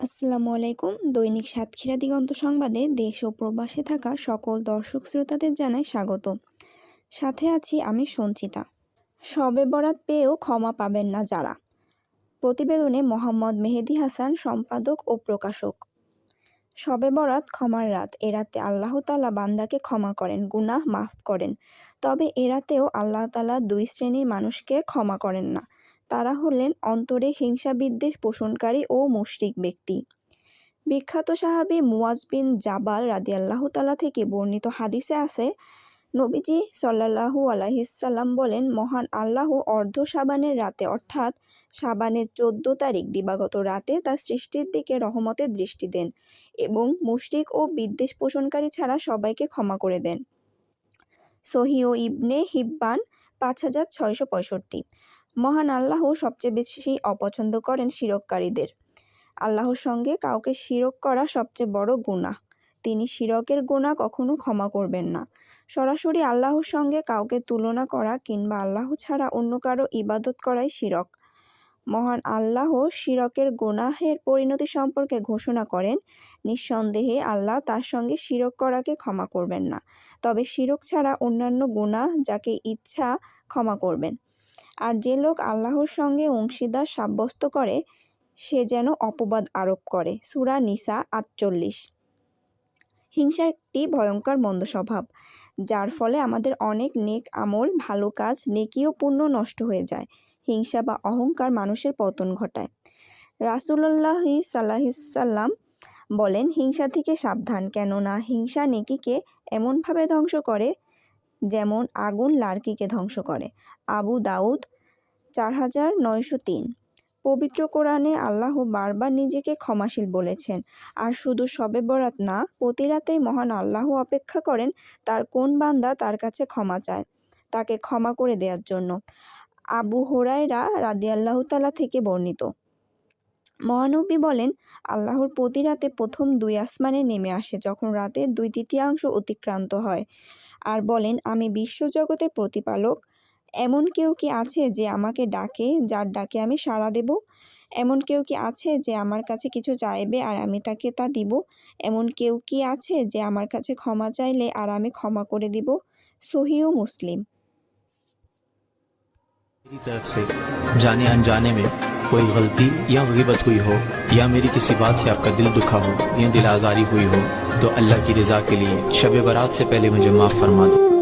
আসসালামু আলাইকুম। দৈনিক সাতক্ষীরা দিগন্ত সংবাদে দেশ ও প্রবাসে থাকা সকল দর্শক শ্রোতাদের জানাই স্বাগত। সাথে আছি আমি সঞ্চিতা। শবে বরাত পেয়েও ক্ষমা পাবেন না যারা। প্রতিবেদনে মোহাম্মদ মেহেদি হাসান সম্পাদক ও প্রকাশক। শবে বরাত ক্ষমার রাত। এ রাতে আল্লাহ তালা বান্দাকে ক্ষমা করেন, গুনাহ মাফ করেন। তবে এ রাতেও আল্লাহ তালা দুই শ্রেণির মানুষকে ক্ষমা করেন না। তারা হলেন অন্তরে হিংসা বিদ্বেষ পোষণকারী ও মুশরিক ব্যক্তি। বিখ্যাত সাহাবি মুয়াজ বিন জাবাল রাদিয়াল্লাহু তালা থেকে বর্ণিত হাদিসে আছে, নবীজি সাল্লাল্লাহু আলাইহিসাল্লাম বলেন, মহান আল্লাহ অর্ধ সাবানের রাতে অর্থাৎ সাবানের চোদ্দ তারিখ দিবাগত রাতে তার সৃষ্টির দিকে রহমতের দৃষ্টি দেন এবং মুশরিক ও বিদ্বেষ পোষণকারী ছাড়া সবাইকে ক্ষমা করে দেন। সহি ও ইবনে হিব্বান পাঁচ হাজার ছয়শো পঁয়ষট্টি। মহান আল্লাহ সবচেয়ে বেশি অপছন্দ করেন শিরককারীদের। আল্লাহর সঙ্গে কাউকে শিরক করা সবচেয়ে বড় গুনাহ। তিনি শিরকের গুনাহ কখনো ক্ষমা করবেন না। সরাসরি আল্লাহর সঙ্গে কাউকে তুলনা করা কিংবা আল্লাহ ছাড়া অন্য কারও ইবাদত করাই শিরক। মহান আল্লাহ শিরকের গুনাহের পরিণতি সম্পর্কে ঘোষণা করেন, নিঃসন্দেহে আল্লাহ তার সঙ্গে শিরক করাকে ক্ষমা করবেন না। তবে শিরক ছাড়া অন্যান্য গুনাহ যাকে ইচ্ছা ক্ষমা করবেন। আর যে লোক আল্লাহর সঙ্গে অংশীদার সাব্যস্ত করে, সে যেন অপবাদ আরোপ করে। সুরা নিসা আটচল্লিশ। হিংসা একটি ভয়ঙ্কর মন্দ স্বভাব, যার ফলে আমাদের অনেক নেক আমল, ভালো কাজ, নেকি পূর্ণ নষ্ট হয়ে যায়। হিংসা বা অহংকার মানুষের পতন ঘটায়। রাসুল্লাহি সাল্লাহিসাল্লাম বলেন, হিংসা থেকে সাবধান, কেননা হিংসা নেকিকে এমনভাবে ধ্বংস করে যেমন আগুন লার্কিকে ধ্বংস করে। আবু দাউদ, চার হাজার নয়শো তিন। পবিত্র কোরআনে আল্লাহ বারবার নিজেকে ক্ষমাশীল বলেছেন। আর শুধু শবে বরাত না, প্রতি রাতেই মহান আল্লাহ অপেক্ষা করেন তার কোন বান্দা তার কাছে ক্ষমা চায়, তাকে ক্ষমা করে দেওয়ার জন্য। আবু হোরাইরা রাদিয়াল্লাহ তালা থেকে বর্ণিত। মহানবী বলেন, আল্লাহর প্রতি রাতে প্রথম দুই আসমানে নেমে আসে যখন রাতে দুই তৃতীয়াংশ অতিক্রান্ত হয়। আর বলেন, আমি বিশ্বজগতের প্রতিপালক। এমন কেউ কি আছে যে আমাকে ডাকে, যার ডাকে আমি সাড়া দেব? এমন কেউ কি আছে যে আমার কাছে কিছু চাইবে আর আমি তাকে তা দিব? এমন কেউ কি আছে যে আমার কাছে ক্ষমা চাইলে আর আমি ক্ষমা করে দিব? সহিও মুসলিম। জানে অনজানে کوئی غلطی یا غیبت ہوئی ہو، یا میری کسی بات سے آپ کا دل دکھا ہو یا دل آزاری ہوئی ہو، تو اللہ کی رضا کے لیے شب برات سے پہلے مجھے معاف فرما دیں۔